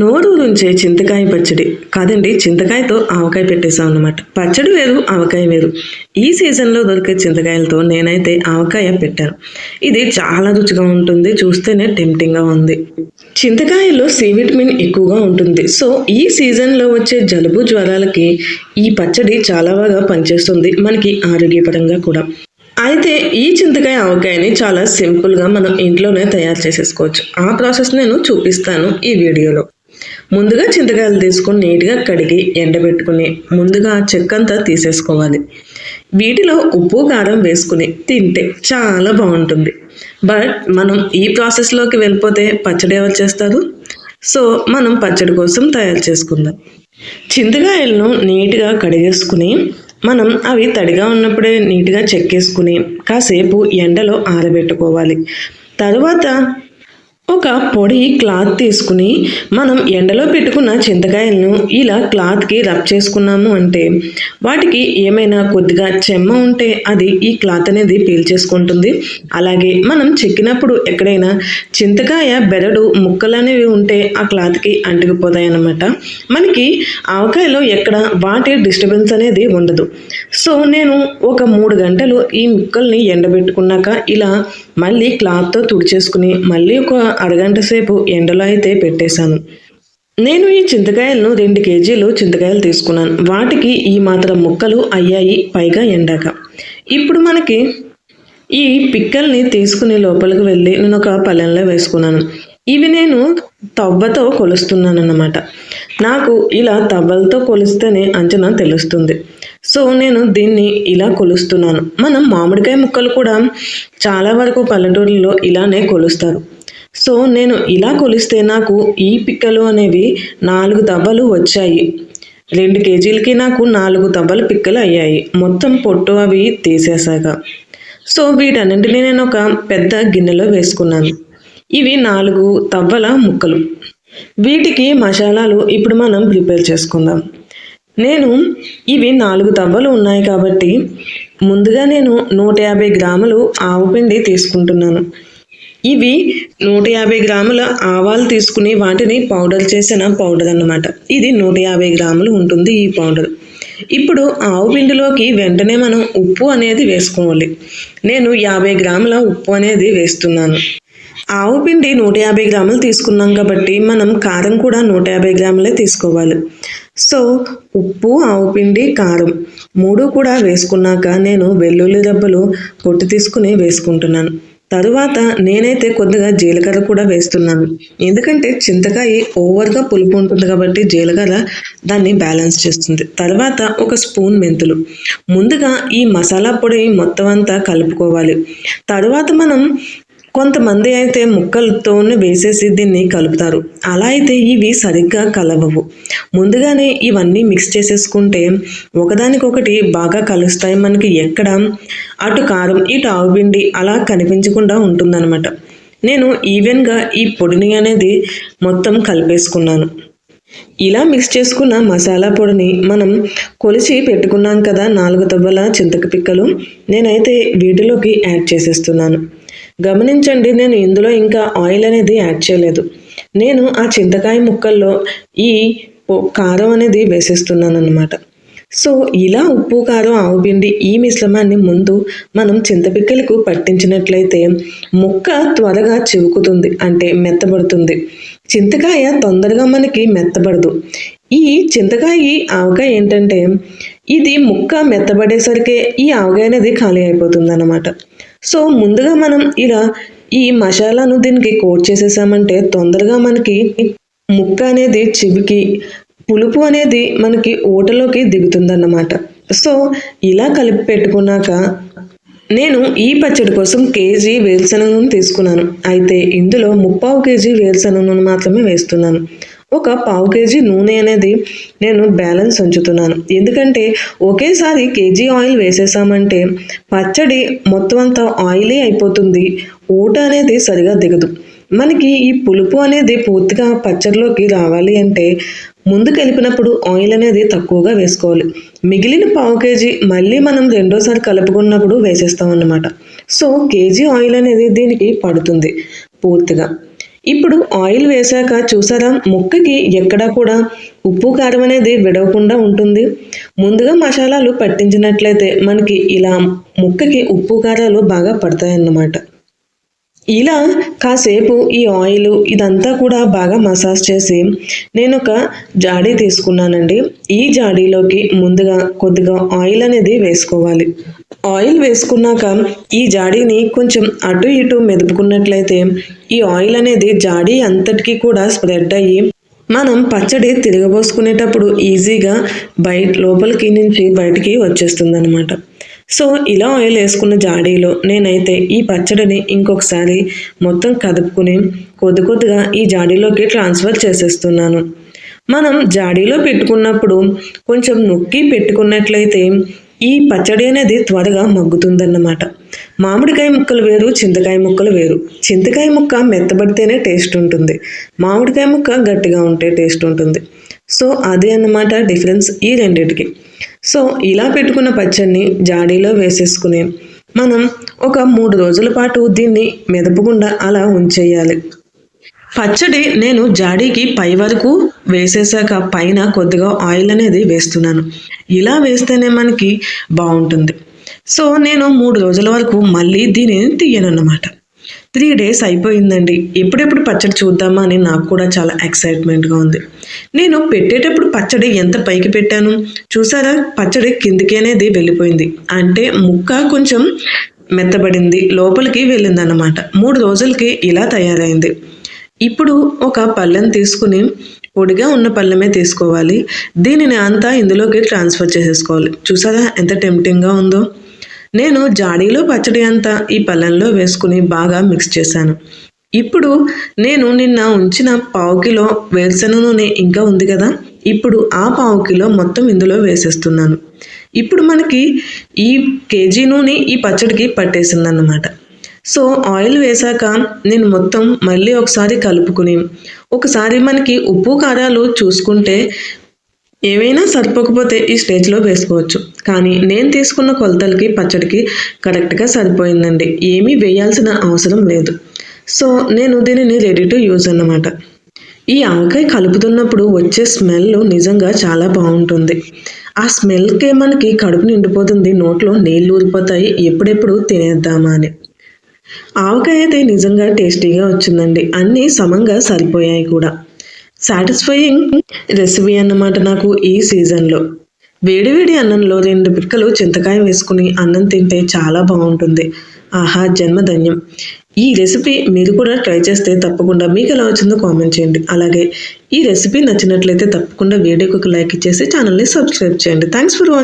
నోరు నుంచే చింతకాయ పచ్చడి. కాదండి చింతకాయతో ఆవకాయ పెట్టేసాం అనమాట పచ్చడి వేరు ఆవకాయ వేరు. ఈ సీజన్లో దొరికే చింతకాయలతో నేనైతే ఆవకాయ పెట్టాను. ఇది చాలా రుచిగా ఉంటుంది చూస్తేనే టెంప్టింగ్గా ఉంది. చింతకాయలో సి విటమిన్ ఎక్కువగా ఉంటుంది. సో ఈ సీజన్లో వచ్చే జలుబు జ్వరాలకి ఈ పచ్చడి చాలా బాగా పనిచేస్తుంది మనకి ఆరోగ్యపరంగా కూడా. అయితే ఈ చింతకాయ ఆవకాయని చాలా సింపుల్గా మనం ఇంట్లోనే తయారు చేసేసుకోవచ్చు. ఆ ప్రాసెస్ నేను చూపిస్తాను ఈ వీడియోలో. ముందుగా చింతకాయలు తీసుకొని నీట్గా కడిగి ఎండబెట్టుకుని ముందుగా చెక్కంతా తీసేసుకోవాలి. వీటిలో ఉప్పు కారం వేసుకుని తింటే చాలా బాగుంటుంది. బట్ మనం ఈ ప్రాసెస్లోకి వెళ్ళిపోతే పచ్చడి ఎవరు చేస్తారు? సో మనం పచ్చడి కోసం తయారు చేసుకుందాం. చింతకాయలను నీట్గా కడిగేసుకుని మనం అవి తడిగా ఉన్నప్పుడే నీట్గా చెక్కేసుకుని కాసేపు ఎండలో ఆరబెట్టుకోవాలి. తరువాత ఒక పొడి క్లాత్ తీసుకుని మనం ఎండలో పెట్టుకున్న చింతకాయలను ఇలా క్లాత్కి రబ్ చేసుకున్నాము అంటే వాటికి ఏమైనా కొద్దిగా చెమ్మ ఉంటే అది ఈ క్లాత్ అనేది పీల్చేసుకుంటుంది అలాగే మనం చెక్కినప్పుడు ఎక్కడైనా చింతకాయ బెరడు ముక్కలు అనేవి ఉంటే ఆ క్లాత్కి అంటుకుపోతాయి అన్నమాట. మనకి ఆవకాయలో ఎక్కడ వాటి డిస్టర్బెన్స్ అనేది ఉండదు. సో నేను ఒక మూడు గంటలు ఈ ముక్కల్ని ఎండబెట్టుకున్నాక ఇలా మళ్ళీ క్లాత్తో తుడిచేసుకుని మళ్ళీ ఒక అరగంట సేపు ఎండలో అయితే పెట్టేశాను. నేను ఈ చింతకాయలను రెండు కేజీలు చింతకాయలు తీసుకున్నాను. వాటికి ఈ మాత్రం ముక్కలు అయ్యాయి పైగా ఎండాక. ఇప్పుడు మనకి ఈ పిక్కల్ని తీసుకుని లోపలికి వెళ్ళి నేను ఒక పల్లెంలో వేసుకున్నాను. ఇవి నేను తవ్వతో కొలుస్తున్నాను అన్నమాట నాకు ఇలా తవ్వలతో కొలిస్తేనే అంచనా తెలుస్తుంది. సో నేను దీన్ని ఇలా కొలుస్తున్నాను. మనం మామిడికాయ ముక్కలు కూడా చాలా వరకు పల్లెటూరులో ఇలానే కొలుస్తారు. సో నేను ఇలా కొలిస్తే నాకు ఈ పిక్కలు అనేవి నాలుగు దవ్వలు వచ్చాయి. రెండు కేజీలకి నాకు నాలుగు దవ్వలు పిక్కలు అయ్యాయి. మొత్తం పొట్టు అవి తీసేసాక సో వీటన్నింటినీ నేను ఒక పెద్ద గిన్నెలో వేసుకున్నాను. ఇవి నాలుగు తవ్వల ముక్కలు. వీటికి మసాలాలు ఇప్పుడు మనం ప్రిపేర్ చేసుకుందాం. నేను ఇవి నాలుగు తవ్వలు ఉన్నాయి కాబట్టి ముందుగా నేను నూట యాభై గ్రాములు ఆవు పిండి తీసుకుంటున్నాను. ఇవి నూట యాభై గ్రాముల ఆవాలు తీసుకుని వాటిని పౌడర్ చేసిన పౌడర్ అన్నమాట. ఇది నూట యాభై గ్రాములు ఉంటుంది ఈ పౌడర్. ఇప్పుడు ఆవు పిండిలోకి వెంటనే మనం ఉప్పు అనేది వేసుకోవాలి. నేను యాభై గ్రాముల ఉప్పు అనేది వేస్తున్నాను. ఆవు పిండి నూట యాభై గ్రాములు తీసుకున్నాం కాబట్టి మనం కారం కూడా నూట యాభై గ్రాములే తీసుకోవాలి. సో ఉప్పు ఆవు పిండి కారం మూడు కూడా వేసుకున్నాక నేను వెల్లుల్లి దెబ్బలు పొట్టు తీసుకుని వేసుకుంటున్నాను. తరువాత నేనైతే కొద్దిగా జీలకర్ర కూడా వేస్తున్నాను. ఎందుకంటే చింతకాయ ఓవర్గా పులుపు ఉంటుంది కాబట్టి జీలకర్ర దాన్ని బ్యాలెన్స్ చేస్తుంది. తర్వాత ఒక స్పూన్ మెంతులు. ముందుగా ఈ మసాలా పొడి మొత్తం అంతా కలుపుకోవాలి. తరువాత మనం కొంతమంది అయితే ముక్కలతోనే వేసేసి దీన్ని కలుపుతారు. అలా అయితే ఇవి సరిగ్గా కలవవు. ముందుగానే ఇవన్నీ మిక్స్ చేసేసుకుంటే ఒకదానికొకటి బాగా కలుస్తాయి. మనకి ఎక్కడ అటు కారం ఇటు ఆవుపిండి అలా కనిపించకుండా ఉంటుందన్నమాట. నేను ఈవెన్గా ఈ పొడిని అనేది మొత్తం కలిపేసుకున్నాను. ఇలా మిక్స్ చేసుకున్న మసాలా పొడిని మనం కొలిచి పెట్టుకున్నాం కదా నాలుగు తవ్వల చింతక పిక్కలు. నేనైతే వీటిలోకి యాడ్ చేసేస్తున్నాను. గమనించండి నేను ఇందులో ఇంకా ఆయిల్ అనేది యాడ్ చేయలేదు. నేను ఆ చింతకాయ ముక్కల్లో ఈ కారం అనేది వేసేస్తున్నాను అనమాట సో ఇలా ఉప్పు కారం ఆవుపిండి ఈ మిశ్రమాన్ని ముందు మనం చింతపిక్కలకు పట్టించినట్లయితే ముక్క త్వరగా చివుకుతుంది అంటే మెత్తబడుతుంది. చింతకాయ తొందరగా మనకి మెత్తబడదు. ఈ చింతకాయ ఆవకాయ ఏంటంటే ఇది ముక్క మెత్తబడేసరికి ఈ ఆవకాయ అనేది ఖాళీ అయిపోతుంది అన్నమాట సో ముందుగా మనం ఇలా ఈ మసాలాను దీనికి కోట్ చేసేసామంటే తొందరగా మనకి ముక్క అనేది చివికి పులుపు అనేది మనకి ఊటలోకి దిగుతుందన్నమాట. సో ఇలా కలిపి పెట్టుకున్నాక నేను ఈ పచ్చడి కోసం కేజీ వేరుశనగ నూనె తీసుకున్నాను. అయితే ఇందులో ముప్పావు కేజీ వేరుశనగ నూనె మాత్రమే వేస్తున్నాను. ఒక పావు కేజీ నూనె అనేది నేను బ్యాలెన్స్ ఉంచుతున్నాను. ఎందుకంటే ఒకేసారి కేజీ ఆయిల్ వేసేసామంటే పచ్చడి మొత్తం అంతా ఆయిలీ అయిపోతుంది. ఊట అనేది సరిగా దిగదు. మనకి ఈ పులుపు అనేది పూర్తిగా పచ్చడిలోకి రావాలి అంటే ముందు కలిపినప్పుడు ఆయిల్ అనేది తక్కువగా వేసుకోవాలి. మిగిలిన పావు కేజీ మళ్ళీ మనం రెండోసారి కలుపుకున్నప్పుడు వేసేస్తాం అన్నమాట సో కేజీ ఆయిల్ అనేది దీనికి పడుతుంది పూర్తిగా. ఇప్పుడు ఆయిల్ వేశాక చూసారా? ముక్కకి ఎక్కడా కూడా ఉప్పు కారం అనేది విడవకుండా ఉంటుంది. ముందుగా మసాలాలు పట్టించినట్లయితే మనకి ఇలా ముక్కకి ఉప్పు కారాలు బాగా పడతాయన్నమాట. ఇలా కాసేపు ఈ ఆయిల్ ఇదంతా కూడా బాగా మసాజ్ చేసి నేను ఒక జాడీ తీసుకున్నానండి. ఈ జాడీలోకి ముందుగా కొద్దిగా ఆయిల్ అనేది వేసుకోవాలి. ఆయిల్ వేసుకున్నాక ఈ జాడీని కొంచెం అటు ఇటు మెదుపుకున్నట్లయితే ఈ ఆయిల్ అనేది జాడీ అంతటికీ కూడా స్ప్రెడ్ అయ్యి మనం పచ్చడి తిరగబోసుకునేటప్పుడు ఈజీగా బయట లోపలికి నుంచి బయటికి వచ్చేస్తుంది అనమాట సో ఇలా ఆయిల్ వేసుకున్న జాడీలో నేనైతే ఈ పచ్చడిని ఇంకొకసారి మొత్తం కదుపుకుని కొద్ది కొద్దిగా ఈ జాడీలోకి ట్రాన్స్ఫర్ చేసేస్తున్నాను. మనం జాడీలో పెట్టుకున్నప్పుడు కొంచెం నొక్కి పెట్టుకున్నట్లయితే ఈ పచ్చడి అనేది త్వరగా మగ్గుతుందన్నమాట. మామిడికాయ ముక్కలు వేరు చింతకాయ ముక్కలు వేరు. చింతకాయ ముక్క మెత్తబడితేనే టేస్ట్ ఉంటుంది. మామిడికాయ ముక్క గట్టిగా ఉంటే టేస్ట్ ఉంటుంది. సో అది అన్నమాట డిఫరెన్స్ ఈ రెండింటికి. సో ఇలా పెట్టుకున్న పచ్చడిని జాడీలో వేసేసుకుని మనం ఒక మూడు రోజుల పాటు దీన్ని మెదపకుండా అలా ఉంచేయాలి. పచ్చడి నేను జాడీకి పై వరకు వేసేసాక పైన కొద్దిగా ఆయిల్ అనేది వేస్తున్నాను. ఇలా వేస్తేనే మనకి బాగుంటుంది. సో నేను మూడు రోజుల వరకు మళ్ళీ దీనిని తీయనన్నమాట. త్రీ డేస్ అయిపోయిందండి. ఎప్పుడెప్పుడు పచ్చడి చూద్దామా అని నాకు కూడా చాలా ఎక్సైట్మెంట్గా ఉంది. నేను పెట్టేటప్పుడు పచ్చడి ఎంత పైకి పెట్టాను? చూసారా? పచ్చడి కిందికి అనేది వెళ్ళిపోయింది. అంటే ముక్క కొంచెం మెత్తబడింది. లోపలికి వెళ్ళిందన్నమాట. మూడు రోజులకి ఇలా తయారైంది. ఇప్పుడు ఒక పళ్ళెం తీసుకుని పొడిగా ఉన్న పళ్ళెమే తీసుకోవాలి. దీనిని అంతా ఇందులోకి ట్రాన్స్ఫర్ చేసేసుకోవాలి. చూసారా ఎంత టెంప్టింగ్గా ఉందో? నేను జాడీలో పచ్చడి అంతా ఈ పళ్ళెంలో వేసుకుని బాగా మిక్స్ చేశాను. ఇప్పుడు నేను నిన్న ఉంచిన పావు కిలో వేరుశెనగ నూనె ఇంకా ఉంది కదా? ఇప్పుడు ఆ పావు కిలో మొత్తం ఇందులో వేసేస్తున్నాను. ఇప్పుడు మనకి ఈ కేజీ నూనె ఈ పచ్చడికి పట్టేసిందన్నమాట. సో ఆయిల్ వేశాక నేను మొత్తం మళ్ళీ ఒకసారి కలుపుకుని ఒకసారి మనకి ఉప్పు కారాలు చూసుకుంటే ఏవైనా సరిపోకపోతే ఈ స్టేజ్లో వేసుకోవచ్చు. కానీ నేను తీసుకున్న కొలతలకి పచ్చడికి కరెక్ట్గా సరిపోయిందండి. ఏమీ వేయాల్సిన అవసరం లేదు. సో నేను దీనిని రెడీ టు యూజ్ అన్నమాట. ఈ ఆవకాయ కలుపుతున్నప్పుడు వచ్చే స్మెల్ నిజంగా చాలా బాగుంటుంది. ఆ స్మెల్కే మనకి కడుపు నిండిపోతుంది నోట్లో నీళ్ళు ఊరిపోతాయి ఎప్పుడెప్పుడు తినేద్దామా అని. ఆవకాయ అయితే నిజంగా టేస్టీగా వచ్చిందండి. అన్నీ సమంగా సరిపోయాయి కూడా. సాటిస్ఫైయింగ్ రెసిపీ అన్నమాట నాకు ఈ సీజన్లో. వేడివేడి అన్నంలో రెండు పిక్కలు చింతకాయ వేసుకుని అన్నం తింటే చాలా బాగుంటుంది. ఆహా జన్మధన్యం. ఈ రెసిపీ మీరు కూడా ట్రై చేస్తే తప్పకుండా మీకు ఎలా వచ్చిందో కామెంట్ చేయండి. అలాగే ఈ రెసిపీ నచ్చినట్లయితే తప్పకుండా వీడియోకి ఒక లైక్ ఇచ్చేసి ఛానల్ని సబ్స్క్రైబ్ చేయండి. Thanks for watching